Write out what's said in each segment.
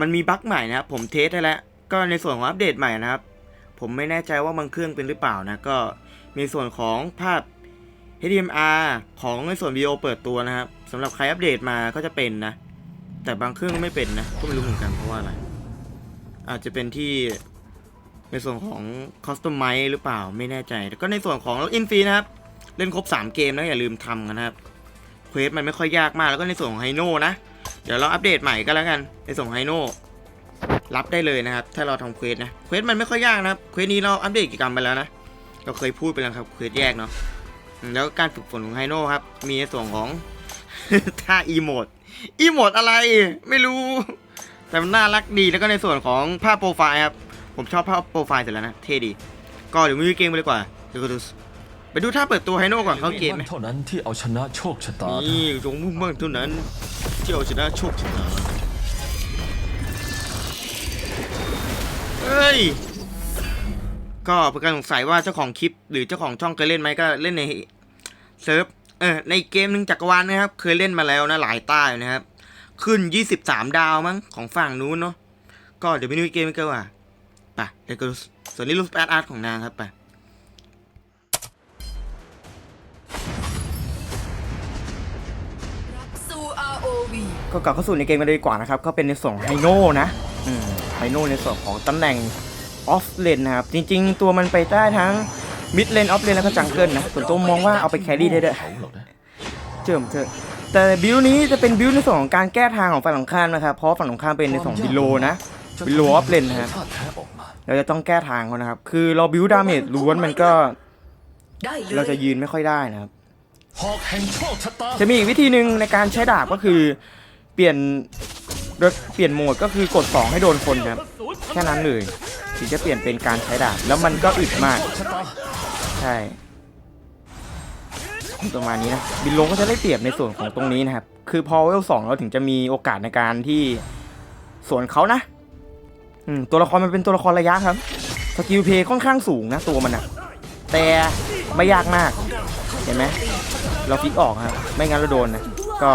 มันมีบั๊กใหม่นะครับ ผมเทสได้แล้ว ก็ในส่วนของอัปเดตใหม่นะครับ ผมไม่แน่ใจว่าบางเครื่องเป็นหรือเปล่านะ ก็มีส่วนของภาพ HDMR ของในส่วนวิดีโอเปิดตัวนะครับสำหรับใครอัปเดตมาก็จะเป็นนะ แต่บางเครื่องไม่เป็นนะ ก็ไม่รู้เหมือนกันเพราะว่าอะไร อาจจะเป็นที่ในส่วนของคอสตอมไมหรือเปล่าไม่แน่ใจ แล้วก็ในส่วนของล็อกอินฟรีนะครับ เล่นครบ 3 เกมนะอย่าลืมทำกันนะครับเควสมันไม่ค่อยยากมากแล้วก็ในส่วนของไฮโน่นะ เดี๋ยวเราอัปเดตใหม่ก็แล้วกันในส่งไฮโน่รับได้เลยนะครับ ถ้าเราทำเควสนะเควสมันไม่ค่อยยากนะครับเควสนี้เราอัปเดตกิจกรรมไปแล้วนะเราเคยพูดไปแล้วครับเควสแยกเนาะแล้วการฝึกฝนของไฮโน่ครับ มีในส่วนของท่าอีโมดอีโมดอะไร ไม่รู้ แต่มันน่ารักดีแล้วก็ในส่วนของภาพโปรไฟล์ครับ ผมชอบภาพโปรไฟล์เสร็จแล้วนะ เท่ดี ก็เดี๋ยวมือเกมไปเลยกว่าเดี๋ยวก็ดู ไปดูท่าเปิดตัวไฮโน่ก่อนเข้าเกมไหมเท่านั้นที่เอาชนะโชคชะตานี่จงมุ่งมั่นเท่านั้นที่เอาชนะโชคชะตาเฮ้ย ก็เป็นการสงสัยว่าเจ้าของคลิป หรือเจ้าของช่องเคยเล่นไหมก็เล่นในเซิร์ฟเออในเกมหนึ่งจักรวาลนะครับ เคยเล่นมาแล้วนะหลายต้าอยู่นะครับ ขึ้น 23 ดาวมั้งของฝั่งนู้นเนาะก็เดี๋ยวไปดูเกมกันว่าไปเดี๋ยวก็ดูส่วนนี้รูปแอดอาร์ตของนางครับไปสู่ ก็กลับเข้าสู่ในเกมกันเลยดีกว่านะครับ ก็เป็นในส่วนของไฮโน่นะไฮโน่ในส่วนของตำแหน่งออฟเลนนะครับ จริงๆ ตัวมันไปได้ทั้งมิดเลนออฟเลนแล้วก็จังเกิลนะ ส่วนตัวมองว่าเอาไปแครี่ได้ด้วยเขาหรอเจิมเถอะแต่บิลนี้จะเป็นบิลในส่วนของการแก้ทางของฝั่งตรงข้ามนะครับ เพราะฝั่งตรงข้ามเป็นในส่วนของบิโลนะบิโลออฟเลนนะครับเราจะต้องแก้ทางเขานะครับ คือเราบิลดาเมจล้วนมันก็เราจะยืนไม่ค่อยได้นะครับจะมีอีกวิธีหนึ่งในการใช้ดาบก็คือ เปลี่ยนโดยเปลี่ยนโหมดก็คือกด 2 ให้โดนคนครับแค่นั้นเลยถึงจะเปลี่ยนเป็นการใช้ดาบแล้วมันก็อึดมาก ใช่ประมาณนี้นะบินลงก็จะได้เปรียบในส่วนของตรงนี้นะครับ คือพอเวลสองเราถึงจะมีโอกาสในการที่สวนเขานะตัวละครมันเป็นตัวละครระยะครับสกิลเพย์ค่อนข้างสูงนะตัวมันอะแต่ไม่ยากมาก เห็นไหมเราฟิกออกครับ ไม่งั้นเราโดนนะ ก็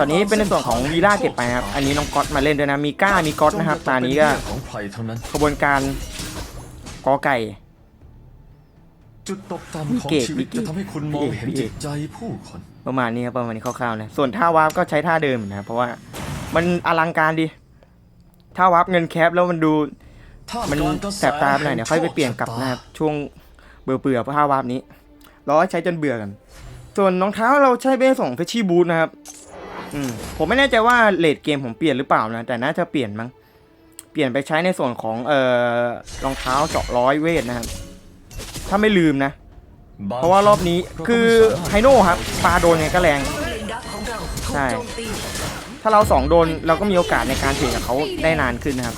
ตอนนี้เป็นในส่วนของวีล่าเก็บไปครับ อันนี้น้องก๊อตมาเล่นด้วยนะ มีก้า มีก๊อตนะครับ ตานี้ก็ของใครเท่านั้นขบวนการกอไก่ จุดตกต่ำของชีวิตจะทำให้คุณมองเห็นจิตใจผู้คน ประมาณนี้ครับประมาณนี้คร่าวๆนะ ส่วนท่าวาร์ปก็ใช้ท่าเดิมนะ เพราะว่ามันอลังการดี ท่าวาร์ปเงินแคปแล้วมันดูมันแสบตาไปหน่อยเดี๋ยวค่อยไปเปลี่ยนกลับนะครับช่วงเบื่อเบื่อๆเพราะท่าวาร์ปนี้รอใช้จนเบื่อกัน ส่วนรองเท้าเราใช้เป็นส่งเฟชชี่บูทนะครับอืมผมไม่แน่ใจว่าเลดเกมผมเปลี่ยนหรือเปล่านะ แต่น่าจะเปลี่ยนมั้งเปลี่ยนไปใช้ในส่วนของเอ่อรองเท้าเจาะร้อยเวทนะครับ ถ้าไม่ลืมนะ เพราะว่ารอบนี้คือไฮโน่ครับปลาโดนไงก็แรงใช่ถ้าเราสองโดนเราก็มีโอกาสในการเทรดกับเขาได้นานขึ้นนะครับ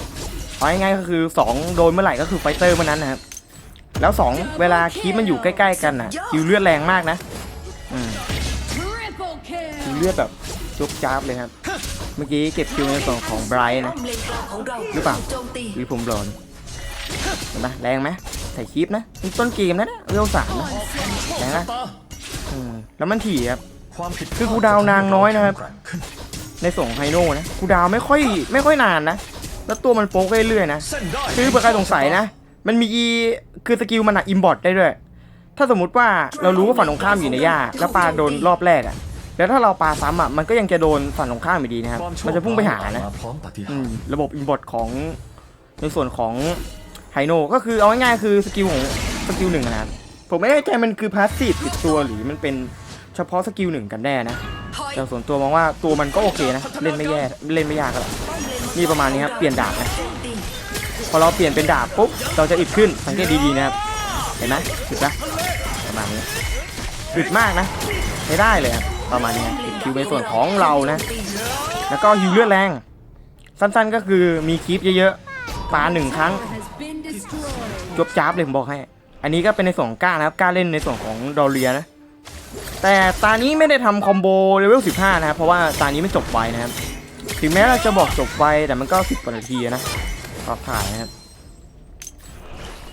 เอาง่ายๆก็คือสองโดนเมื่อไหร่ก็คือไฟเตอร์เมื่อนั้นนะครับแล้วสองเวลาคีปมันอยู่ใกล้ ๆ กันนะคิวเลือดแรงมากนะ ลือดแบบจุกจ้าบเลยครับ เมื่อกี้เก็บคิวในส่วนของไบรท์นะราหรือเปล่าถูกโจมตีหรือผมหลอนเห็นปะแรงไหมใส่คีปนะนี่ต้นเกมนะเนี่ยวสามนะแรงนะแล้วมันถี่ครับคือครูดาวนางน้อยนะครับ ในส่งไฮโน่นะคูดาวไม่ค่อยไม่ค่อยนานนะ แล้วตัวมันโป๊กเรื่อยๆนะ คือเผื่อใครสงสัยนะ มันมีอีคือสกิลมันอะอิมบอร์ตได้ด้วย ถ้าสมมุติว่าเรารู้ว่าฝั่งตรงข้ามอยู่ในหญ้าแล้วปลาโดนรอบแรกอะ แล้วถ้าเราปลาซ้ำอะมันก็ยังจะโดนฝั่งตรงข้ามอยู่ดีนะครับความโชคมันจะพุ่งไปหานะมพร้อมปฏิอืหารมย์ระบบอิมบอร์ตของในส่วนของไฮโน่ก็คือเอาง่ายๆคือสกิลของสกิลหนึ่งนะครับผมไม่แน่ใจมันคือพาสซีฟติดตัวหรือมันเป็นเฉพาะสกิลหนึ่งกันแน่นะถอยแต่ส่วนตัวมองว่าตัวมันก็โอเคนะเล่นไม่แย่เล่นไม่ยากก็นี่ประมาณนี้ครับเปลี่ยนดาบนะโจมตีพอเราเปลี่ยนเป็นดาบปุ๊บเราจะอึดขึ้นสังเกตดีๆนะครับเห็นไหมอึดปะประมาณนี้อึดมากนะใช้ได้เลยครับ ประมาณนี้อึดคิวในส่วนของเรานะ แล้วก็ฮิวเลือดแรง สั้นๆก็คือมีคลิปเยอะๆปาหนึ่งครั้ง Has been destroyed. จบจ้าบเลยผมบอกให้ อันนี้ก็เป็นในส่วนของก้านะครับก้าเล่นในส่วนของดอเรียนะ แต่ตานี้ไม่ได้ทำคอมโบเลเวล 15 นะครับ เพราะว่าตานี้มันจบไวนะครับ ถึงแม้เราจะบอกจบไวแต่มันก็สิบกว่านาทีนะก็ผ่านนะครับ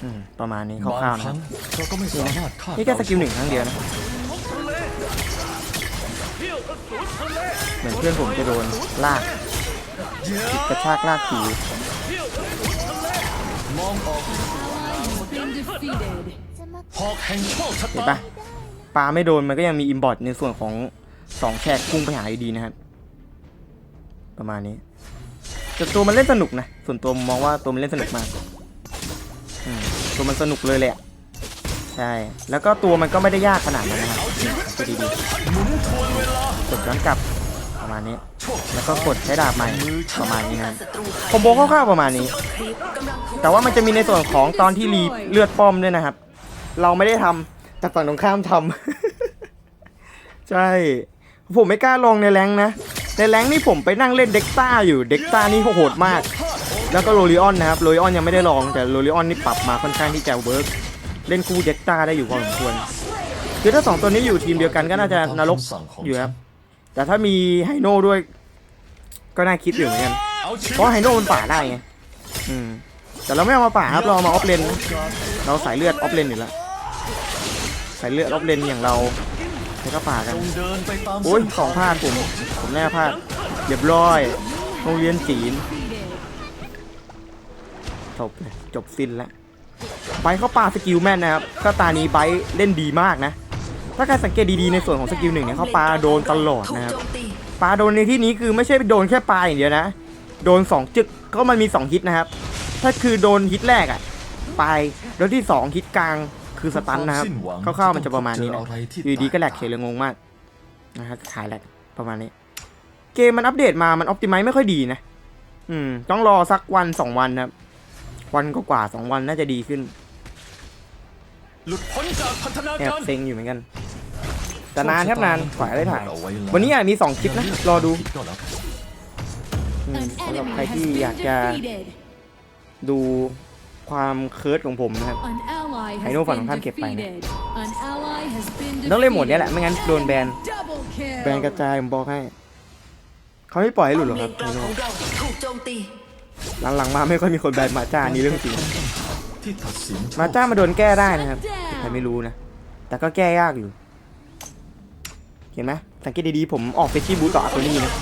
อืมประมาณนี้คบางร่าวๆคนะครั้รับงเราก็ไม่สามารถคาดนี่แค่สกิลหนึ่งครั้งเดียวนะ เหมือนเพื่อนผมจะโดนลากกระชากลากถูมองออกหอกแห่งโชคชะเห็นปะปลาไม่โดนมันก็ยังมีอิมบอทในส่วนของสองแฉกพุ่งไปหาอยู่ดีนะครับ ประมาณนี้แต่ตัวมันเล่นสนุกนะ ส่วนตัวมองว่าตัวมันเล่นสนุกมากตัวมันสนุกเลยแหละ ใช่ แล้วก็ตัวมันก็ไม่ได้ยากขนาดนั้นนะครับก็ดี กดย้อนกลับประมาณนี้ แล้วก็กดใช้ดาบใหม่ประมาณนี้นะศัตรูคอมโบคร่าวๆประมาณนี้ แต่ว่ามันจะมีในส่วนของตอนที่รีเลือดป้อมด้วยนะครับ เราไม่ได้ทำแต่ฝั่งตรงข้ามทำใช่ ผมไม่กล้าลองในแรงนะ ในแรงนี่ผมไปนั่งเล่นเด็กต้าอยู่เด็กต้านี่โหดมาก แล้วก็โรลิออนนะครับโรลิออนยังไม่ได้ลองแต่โรลิออนนี่ปรับมาค่อนข้างที่จะเวิร์กเล่นคู่เด็กต้าได้อยู่พอสมควรคือถ้าสองตัวนี้อยู่ทีมเดียวกันก็น่าจะนรกอยู่ครับ แต่ถ้ามีไฮโน่ด้วย ก็น่าคิดอยู่เหมือนกันเอาชีเพวิตราะไฮโน่มันป่าได้ไงอืมแต่เราไม่เอามาป่าครับเราเอามาออฟเลน เราสายเลือดออฟเลนอยู่แล้วสายเลือดออฟเลนอย่างเราแล้วก็ป่ากันจงเดินไปตามโอ้ยเส้นสองพลาดผมผมแน่พลาดเรียบร้อยโรงเรียนจีนจบเลยจบสิ้นแล้วไบร์ทเขาปาสกิลแม่นนะครับก็ตานี้ไบร์ทเล่นดีมากนะ ถ้าใครสังเกตดีๆในส่วนของสกิลหนึ่งเนี่ยเขาปาโดนตลอดถูกนะครับโจมตีปลาโดนในที่นี้คือไม่ใช่โดนแค่ปลาอย่างเดียวนะ โดนสองจึกก็มันมีสองฮิตนะครับ ถ้าคือโดนฮิตแรกอะปลายแล้วที่สองฮิตกลางคือสตันนะครับคร่าวๆมันจะประมาณนี้นะอยู่ดีก็แหลกเฉยเลยงงมากนะครับขายแหลกประมาณนี้ เกมมันอัปเดตมามันออ t ติไม e ไม่ค่อยดีนะ อืม ต้องรอสักวันสองวันนะครับ วันก็กว่าๆสองวันน่าจะดีขึ้นหลุดพ้นจากพันธนาแอบการเซ็งอยู่เหมือนกัน แต่นานครับนานกว่าจะได้ถ่ายเอไแล้ววันนี้อาจมีสองคลิปนะ รอดูก็แล้วกันอืม An สำหรับ enemy ใคร has ที่ been อยากจะ defeated. ดูความเคิร์ดของผมนะครับ An ally ไฮ has โน่ฝั่งตร been งข้ามเก็บไปนะ defeated. An ally has been ต้องเล่นโหมดเนี้ยแหละ defeated. ไม่งั้นโดนแบน Double kill. แบนกระจายผมบอกให้ เขาไม่ปล่อยให้หลุดหรอกเลครับนกลางของเราถูกโจมตีหลังๆมาไม่ค่อยมีคนแบนมาจ้านี่เรื่องจริงที่ตัดสินโชคมาจ้ามาโดนแก้ได้นะครับใครไม่รู้นะ แต่ก็แก้ยากอยู่เห็นไหมสังเกตดีๆผมออกไปที่บูธต่ออาโตัวนี้นะ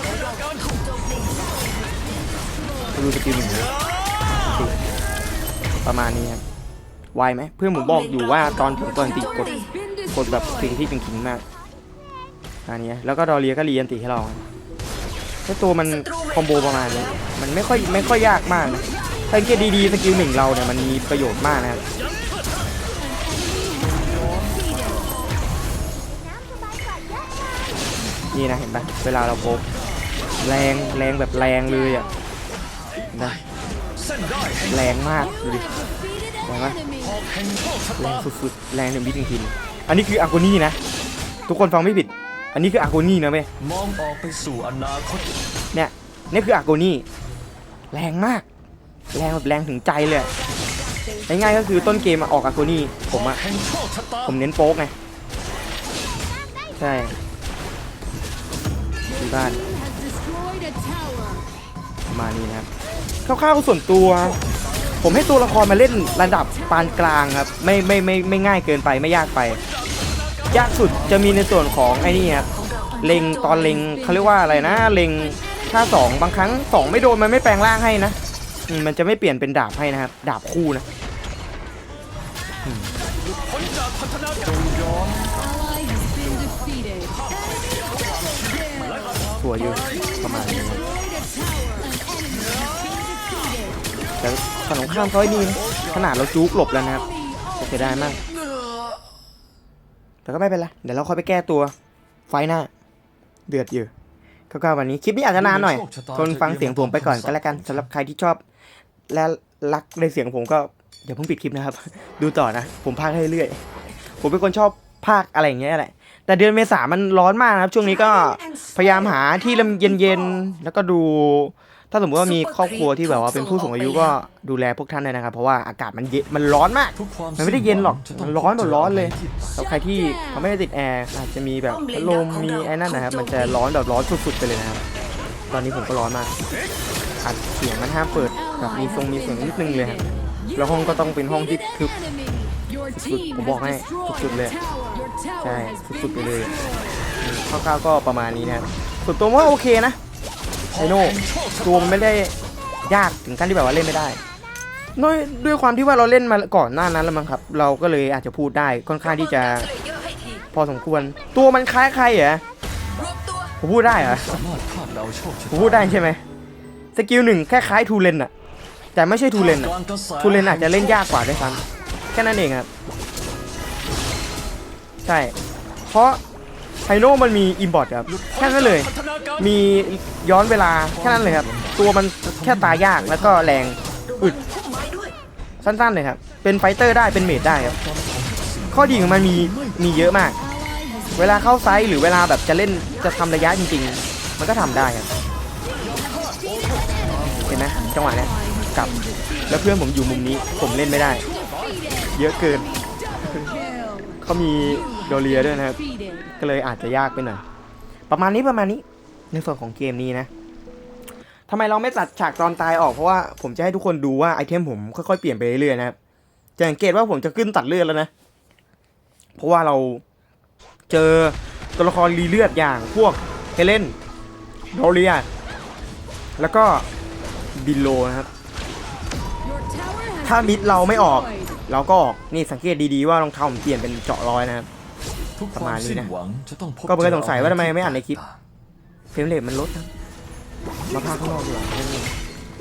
ดูสกิลหนึ่งประมาณนี้ครับไวไหมเพื่อนผมบอกอยู่ว่าตอนผมตอนติกดกดแบบสิ่งที่เป็นขิงมากอันนี้แล้วก็ดอเรียก็เรียนติให้เราถ้าตัวมันคอมโบประมาณนี้มันไม่ค่อยไม่ค่อยยากมากนะสังเกตดีๆสกิลหนึ่งเราเนี่ยมันมีประโยชน์มากนะครับ นี่นะเห็นปะเวลาเราโบกแรงแรงแบบแรงเลยอะนะเส้นได้แรงมากดูดิแรงมาก enemy. หอกแห่งโชคชะแรงสุดๆแรงถึงบิดจริงๆอันนี้คืออากูนี่นะ ทุกคนฟังไม่ผิด อันนี้คืออากูนี่นะเว้ยมองออกไปสู่อนาคตเนี่ยนี่คืออากูนี่แรงมาก แรงแบบแรงถึงใจเลยง่ายๆก็คือต้นเกมออกอากูนี่ผมอะผมเน้นโป๊กไงใช่ ที่บ้าน ประมาณนี้นะครับคร่าวๆส่วนตัว ผมให้ตัวละครมาเล่นระดับปานกลางครับ ไม่ไม่ไม่ไม่ง่ายเกินไปไม่ยากไป ยากสุดจะมีในส่วนของไอ้นี่ครับเล็งตอนเล็งเขาเรียกว่าอะไรนะ เล็งถ้าสองบางครั้งสองไม่โดนมันไม่แปลงร่างให้นะมันจะไม่เปลี่ยนเป็นดาบให้นะครับ ดาบคู่นะ วอยู่ประมาณนี้แต่ขนมข้ามเขาไอ้นี่นขนาดเราจุกหลบแล้วนะครับเสียดายมาก แต่ก็ไม่เป็นไร เดี๋ยวเราค่อยไปแก้ตัว ไฟหน้า เดือดอยู่ก็วันนี้คลิปนี้อาจจะนานหน่อย ทนฟังเสียงผมไปก่อนก็แล้วกันสำหรับใครที่ชอบ และรักในเสียงผมก็อย่าเพิ่งปิดคลิปนะครับ ดูต่อนะ ผมพากให้เรื่อยๆผมเป็นคนชอบพากอะไรอย่างเงี้ยแหละ แต่เดือนเมษามันร้อนมากนะครับ ช่วงนี้ก็พยายามหาที่ลำเย็นๆแล้วก็ดู ถ้าสมมติว่ามีครอบครัวที่แบบว่าเป็นผู้สูงอายุก็ดูแลพวกท่านด้วยนะครับ เพราะว่าอากาศมันเย็นมันร้อนมาก มันไม่ได้เย็นหรอกมันร้อนแบบร้อนเลยที่สำหรับใครที่เขาไม่ได้ติดแอร์อาจจะมีแบบพัดลมมีไอ้นั่นนะครับ มันจะร้อนแบบร้อนสุดๆไปเลยนะครับตอนนี้ผมก็ร้อนมากอัดเสียงมันห้ามเปิดแบบมีทรงมีเสียงนิดนึงเลยครับแล้วห้องก็ต้องเป็นห้องที่คือสุด team ผมบอกให้สุดๆเลย a tower. Your tower ใช่ has สุด been ๆไปเลย destroyed. คร่าวๆก็ประมาณนี้นะครับส่วนตัวว่าโอเคนะไอโน่ตัวมันไม่ได้ยากถึงขั้นที่แบบว่าเล่นไม่ได้ด้วยด้วยความที่ว่าเราเล่นมาก่อนหน้านั้นแล้วมั้งครับ เราก็เลยอาจจะพูดได้ค่อนข้างที่จะสเลเยอร์ให้ทีพอสมควร ตัวมันคล้ายใครเหรอรวมตัวผมพูดได้เหรอสามารถคาดเดาโชคชะผมตาพูดได้ใช่ไหมสกิลหนึ่งแค่คล้ายทูเลนอะแต่ไม่ใช่ทูเลนอะกลางกระแสทูเลนอาจจะเล่นยากกว่าด้วยซ้ำแค่นั้นเองครับ ใช่ เพราะไฮโน่มันมีอิมบอร์ตครับ แค่นั้นเลย มีย้อนเวลาแค่นั้นเลยครับ ตัวมันแค่ตายยากแล้วก็แรงอึดสั้นๆเลยครับ เป็นไฟเตอร์ได้เป็นเมดได้ครับ ข้อดีของมันมีมีเยอะมาก เวลาเข้าไซส์หรือเวลาแบบจะเล่นจะทำระยะจริง ๆ มันก็ทำได้ครับ เห็นไหมจังหวะนี้กลับ แล้วเพื่อนผมอยู่มุมนี้ผมเล่นไม่ได้ เยอะเกิน เขามี โดเรียด้วยนะครับ ก็เลยอาจจะยากไปหน่อย ประมาณนี้ประมาณนี้ ในส่วนของเกมนี้นะทำไมเราไม่ตัดฉากตอนตายออกเพราะว่าผมจะให้ทุกคนดูว่าไอเทมผมค่อยๆเปลี่ยนไปเรื่อยๆนะครับ จะสังเกตว่าผมจะขึ้นตัดเลือดแล้วนะ เพราะว่าเราเจอตัวละครรีเลือดอย่างพวกเฮเลนโดเรีย แล้วก็บิลโลนะครับ ถ้ามิดเราไม่ออก เราก็ออกนี่สังเกตดีๆว่ารองเท้าผมเปลี่ยนเป็นเจาะรอยนะครับ ทุกประความาณมนี้สิ้นนะหวังจะต้องพบก็เคยสงสัยว่าทำไมเจไม่อ่านในคลิปเฟรมเรทมันลดนะมาพากข้างนอกดีกว่า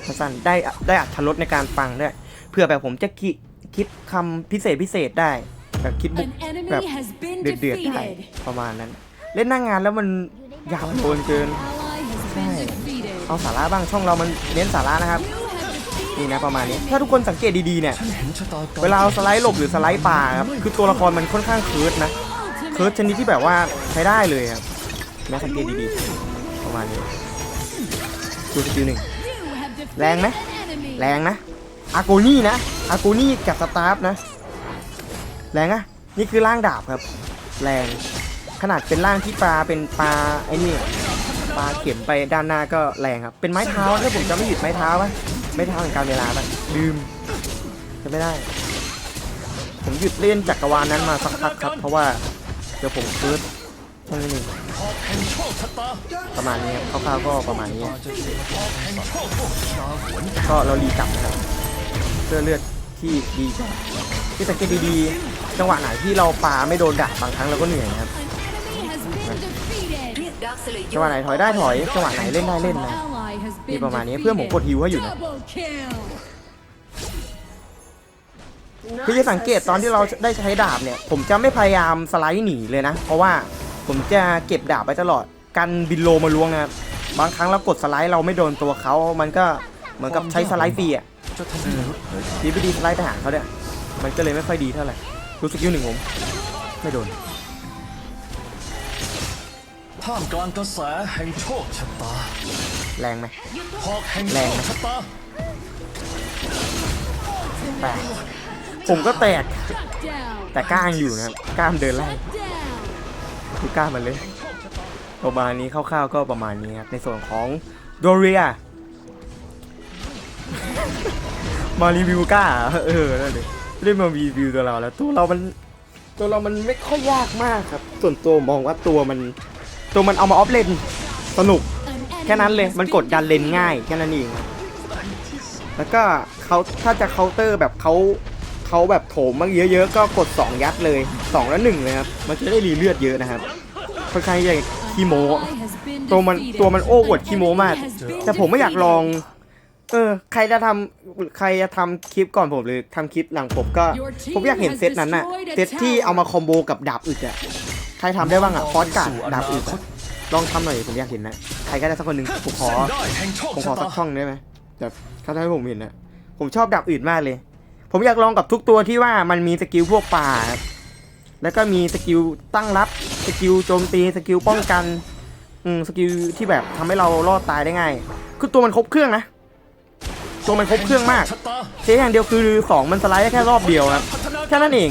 สั้นๆได้ได้อัตรสในการฟังด้วยเพื่อแบบผมจะคิดคิดคำพิเศษพิเศษได้ แบบคิดบุก An enemy แบบ has been เดือดเดือดๆได้ defeated. ประมาณนั้น เล่นหน้างงานแล้วมันยาวโดนเกิน Ally has been Right. defeated. เอาสาระบ้างช่องเรามันเน้นสาระนะครับ You have defeated นี่นะประมาณนี้ถ้าทุกคนสังเกตดีๆเนี่ยฉันเห็นชะตากรรมเวลาเราสไลด์หลบหรือสไลด์ป่าครับคือตัวละครมันค่อนข้างเคิร์ดนะ เคิร์ดชนิดที่แบบว่าใช้ได้เลยครับนะสังเกตดีๆประมาณนี้ดูสกิลหนึ่งแรงไหมแรงนะอาโกนี่นะอาโกนี่กับสตาร์ฟนะ แรงอะนี่คือร่างดาบครับ แรงขนาดเป็นร่างที่ปลาเป็นปลาไอ้นี่ปลาเข็มไปด้านหน้าก็แรงครับ เป็นไม้เท้าถ้าผมจะไม่หยุดไม้เท้าปะไม้เท้าแห่งการเวลาปะลืมจะไม่ได้ ผมหยุดเล่นจักรวาลนั้นมาสักพักครับ เพราะว่า เดี๋ยวผมเคิร์ดแค่นั้นเองขอบแห่งประมาณนี้ครับคร่าวๆก็ประมาณนี้ ก็เรารีกลับนะครับเพื่อเลือดที่ดีกว่าที่สังเกตดีๆ จังหวะไหนที่เราปาไม่โดนดักบางครั้งเราก็เหนื่อยนะครับจังหวะไหนถอยได้ถอย จังหวะไหนเล่นได้เล่นนะนี่ประมาณนี้เพื่อนผมกดฮิวให้อยู่นะ คือจะสังเกตตอนที่เราได้ใช้ดาบเนี่ย ผมจะไม่พยายามสไลด์หนีเลยนะ เพราะว่าผมจะเก็บดาบไว้ตลอด กันบินโลมาล้วงนะครับบางครั้งเรากดสไลด์เราไม่โดนตัวเขา มันก็เหมือนกับใช้สไลด์ฟรีอะจะทำให้มนุษย์เผยดีไม่ดีสไลด์ทหารเขาเนี่ย มันก็เลยไม่ค่อยดีเท่าไหร่ดูสกิลหนึ่งผม ไม่โดนท่ามกลางกระแสแห่งโชคชะตา แรงไหมหอกแห่งแรโชงคนะชะตาแตก ผมก็แตก Shut down. แต่กล้างอยู่นะครับกล้ามเดินไล่ Shut down. ดูกล้ามมันเลย ประมาณนี้คร่าวๆก็ประมาณนี้ครับในส่วนของโดเรียมารีวิวกล้าเหรอเออนั่นเลยไม่ได้มารีวิวตัวเราแล้วตัวเรามันตัวเรามันไม่ค่อยยากมากครับ ส่วนตัวมองว่าตัวมัน ตัวมันเอามาออฟเลนสนุก An แค่นั้น enemy เลย has มัน been กดดันเลนง่ายแค่นั้นเองครับแล้วก็เขาถ้าจะเคาน์เตอร์แบบเขา เขาแบบโถมมาเยอะๆ ก็กด 2 ยัดเลย 2 แล้ว 1 เลยครับ มันจะได้รีเลือดเยอะนะครับค่อนข้างที่จะขี้โมตัวมันตัวมันโอ้อวดขี้โมมาก แต่ผมไม่อยากลอง เออ ใครจะทำใครจะทำคลิปก่อนผมหรือทำคลิปหลังผมก็ ผมอยากเห็นเซตนั้นน่ะเซตที่เอามาคอมโบกับดาบอึดอะใครทำได้บ้างอะฟอสการ์ดดาบอึดลองทำหน่อยผมอยากเห็นนะ ใครก็ได้สักคนหนึ่งผมขอผมขอสักช่องได้ไหมแบบเขาทำให้ผมเห็นนะผมชอบดาบอื่นมากเลย ผมอยากลองกับทุกตัวที่ว่ามันมีสกิลพวกป่า แล้วก็มีสกิลตั้งรับ สกิลโจมตี สกิลป้องกัน อืม สกิลที่แบบทำให้เรารอดตายได้ง่าย คือตัวมันครบเครื่องนะ ตัวมันครบเครื่องมากเสียอย่างเดียวคือสองมันสไลด์แค่รอบเดียวครับ แค่นั้นเอง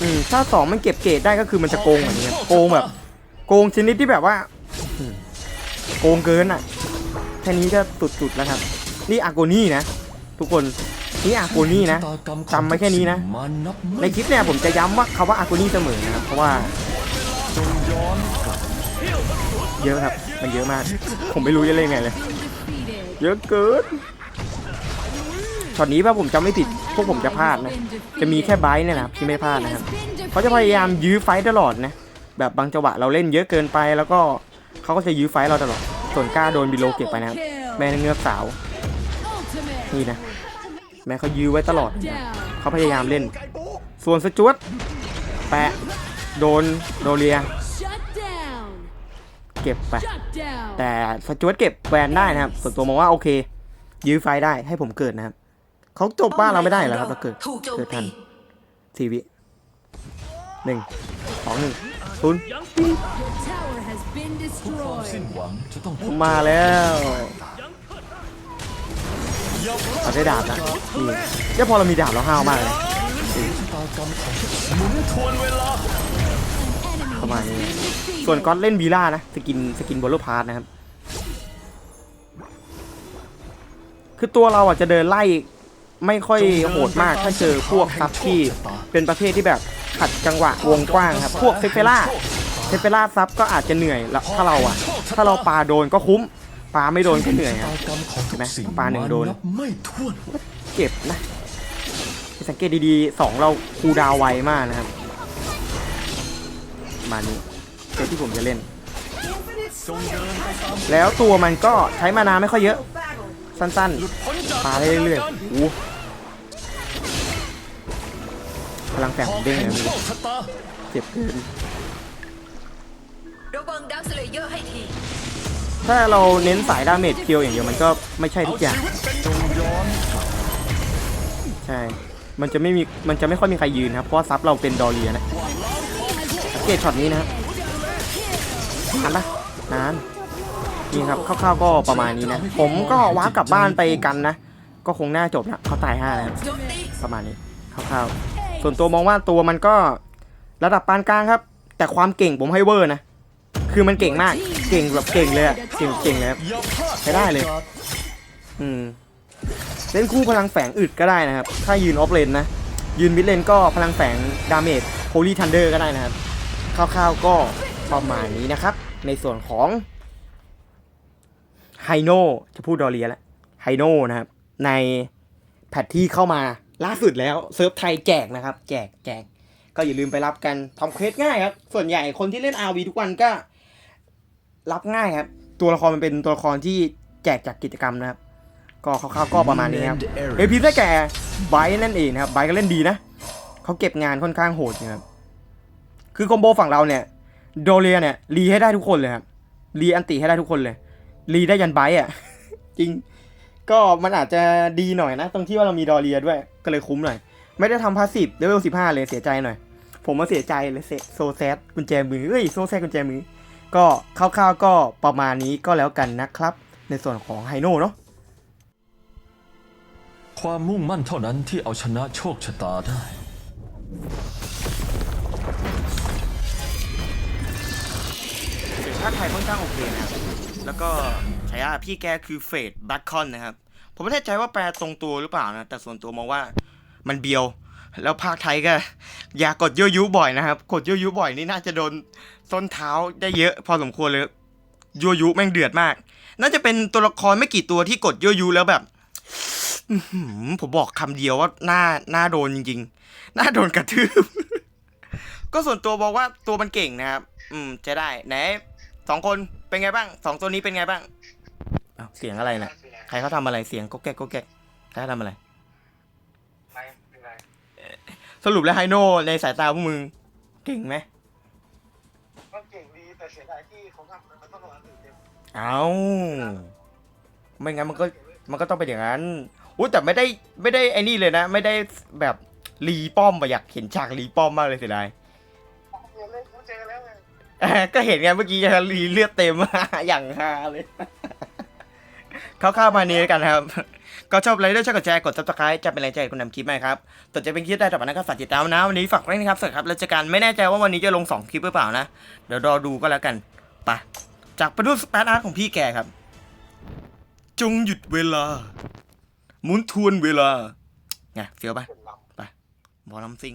อืม ถ้าสองมันเก็บเกรดได้ก็คือมันจะโกงแบบนี้โกงแบบ โกงชนิดที่แบบว่า โกงเกินอะ แค่นี้ก็สุดๆแล้วครับ นี่อาโกนี่นะ ทุกคน นี่อาโกนี่นะจำไว้แค่นี้นะ ในคลิปเนี่ยผมจะย้ำว่าคำว่าอาโกนี่เสมอนะครับ เพราะว่า เยอะครับ มันเยอะมาก ผมไม่รู้จะเล่นไงเลย เยอะเกินช็อตนี้ถ้าผมจำไม่ผิดพวกผมจะพลาดนะ จะมีแค่ไบร์ทเนี่ยนะครับที่ไม่พลาดนะครับเขาจะพยายามยื้อไฟตลอดนะ แบบบางจังหวะเราเล่นเยอะเกินไป แล้วก็เขาก็จะยื้อไฟเราตลอด ส่วนกล้าโดนบิโลเก็บไปนะครับ แม่เงือกสาว นี่นะ แม่เขายื้อไว้ตลอด down. เขาพยายามเล่น ส่วนสจวตแปะ โดนโดเรีย Shut down. เก็บไป Shut down. แต่สจวตเก็บแวนได้นะครับ ส่วนตัวมองว่าโอเค ยื้อไฟได้ให้ผมเกิดนะครับ เขาจบบ้านเราไม่ได้เหรอครับเราเกิดถูกโจมเกิดทัตีนสี่วิหนึ่งสองหนึ่งศูนย์ Tower has been ความสิ้น destroyed. หวังจะต้องพบมาแล้วอย่าพลา เราได้ดาบนะนี่เนี่ยพอเรามีดาบเราห้าวมากเลยส่วนเวลา Enemy ประมาณนี้ส่วนก๊อตเล่นวีล่านะสกินสกินบอลลูพาร์ทนะครับ คือตัวเราอะจะเดินไล่ไม่ค่อยโหดมากถ้าเจอพวกซับที่เป็นประเภทที่แบบขัดจังหวะวงกว้างครับ พวกเซเฟล่าเซเฟล่าซับก็อาจจะเหนื่อยล้วถ้าเราอะ ถ้าเราปาโดนก็คุ้ม ปาไม่โดนก็เหนื่อยครับชะตากรรมของทุกสิ่งเห็นไหมปลาหนึ่งโดนนับไม่ถ้วนเก็บนะ สังเกตดีๆสองเราคูลดาวน์ไวมากนะครับประมาณนี้เซตที่ผมจะเล่นจงเดินไปตามแล้วตัวมันก็ใช้มานาไม่ค่อยเยอะ สั้นหลุดพ้นจากๆปาได้เรื่อยๆโอ้โหพลังแฝงขผองมเด้งแห่งเลยโชคชะตาเจ็บเกินระวังดักสเลเยอร์ให้ที ถ้าเราเน้นสายดาเมจเพียวอย่างเดียวมันก็ไม่ใช่ทุกอย่างใช่ มันจะไม่มี มันจะไม่ค่อยมีใครยืนครับ เพราะว่าซับเราเป็นดอเรียนะสังเกตช็อตนี้นะครับนานปะนานนี่ครับคร่าวๆก็ประมาณนี้นะ ผมก็ว้ากลับบ้านไปกันนะ ก็คงน่าจบนะเขาตายห้าแล้วประมาณนี้คร่าวๆส่วนตัวมองว่าตัวมันก็ระดับปานกลางครับ แต่ความเก่งผมให้เวอร์นะ คือมันเก่งมาก เก่งแบบเก่งเลยอะเก่งเก่งเลยครับใช้ได้เลย อืม เล่นคู่พลังแฝงอึดก็ได้นะครับ ถ้ายืนออฟเลนนะ ยืนมิดเลนก็พลังแฝงดาเมจโฮลี่ทันเดอร์ก็ได้นะครับ คร่าวๆก็ประมาณนี้นะครับ ในส่วนของไฮโนจะพูดดอเรียแล้วไฮโนนะครับ ในแพทที่เข้ามาล่าสุดแล้วเซิร์ฟไทยแจกนะครับ แจกแจกก็อย่าลืมไปรับกันทำเควสง่ายครับ ส่วนใหญ่คนที่เล่น RV ทุกวันก็ รับง่ายครับ ตัวละครมันเป็นตัวละครที่แจกจากกิจกรรมนะครับ ก็คร่าวๆก็ประมาณนี้ครับเอพีได้แก่ไบรท์นั่นเองนะครับไบรท์ก็เล่นดีนะเขาเก็บงานค่อนข้างโหดนะครับคือคอมโบฝั่งเราเนี่ยโดเรียเนี่ยรีให้ได้ทุกคนเลยครับรีอันติให้ได้ทุกคนเลยรีได้ยันไบรท์อะ จริงก็มันอาจจะดีหน่อยนะ ตรงที่ว่าเรามีดอเรียด้วยก็เลยคุ้มหน่อย ไม่ได้ทำพาสซีฟเลเวลสิบห้าเลยเสียใจหน่อย ผมมาเสียใจเลยเซโซแซดกุญแจมือเอ้ยโซแซดกุญแจมือ ก็คร่าวๆก็ประมาณนี้ก็แล้วกันนะครับ ในส่วนของไฮโน่เนาะความมุ่งมั่นเท่านั้นที่เอาชนะโชคชะตาได้ เสียงภาคไทยค่อนข้างโอเคนะครับ แล้วก็ฉายาพี่แกคือเฟดแบ็คคอนนะครับ ผมไม่แน่ใจว่าแปลตรงตัวหรือเปล่านะ แต่ส่วนตัวมองว่ามันเบียว แล้วภาคไทยก็ อย่ากดยั่วยุบ่อยนะครับ กดยั่วยุบ่อยนี่น่าจะโดน ส้นเท้าได้เยอะพอสมควรเลยยั่วยุแม่งเดือดมาก น่าจะเป็นตัวละครไม่กี่ตัวที่กดยั่วยุแล้วแบบอื้อหือผมบอกคำเดียวว่าหน้าหน้าโดนจริงๆหน้าโดนกระทืบก็ส่วนตัวบอกว่าตัวมันเก่งนะครับ อืมจะได้ไหนสองคนเป็นไงบ้างสองตัวนี้เป็นไงบ้างอ้าวเสียงอะไรนะใครเขาทำอะไรเสียงก็แก๊กก็แก๊กใครเขาทำอะไรสรุปแล้วไฮโน่ในสายตาพวกมึงเก่งไหมก็เก่งดีแต่ เสียดายที่เขาทำมันต้องรออันอื่นเต็มเอาไม่งั้นมันก็มันก็ต้องเป็นอย่างนั้นอุ้ยแต่ไม่ได้ไม่ได้ไอ้นี่เลยนะ ไม่ได้แบบรีป้อมอะอยากเห็นฉากรีป้อมมากเลยเสียดายเรียนเล่นกูเจอแล้วไงเอ่อก็เห็นไงเมื่อกี้จะรีเลือดเต็มอย่างฮาเลย เข้าวๆมานี้แล้วกันครับ ก็ชอบไลค์ด้วยช่วยกดแชร์กดซับสไครต์จะเป็นแรงใจให้คุณนำคลิปไหมครับต่อจะเป็นคลิปได้ต่อไปนั้นก็ฝากติดตามนะวันนี้ฝากไว้นะครับสวัสดีครับแล้วเจอกันไม่แน่ใจว่าวันนี้จะลง2คลิปหรือเปล่านะเดี๋ยวรอดูก็แล้วกันไปจากประดูสปาร์ตอาร์ตของพี่แกครับ จงหยุดเวลาหมุนทวนเวลาไงเฟี้ยวไปไปบอลลัมซิง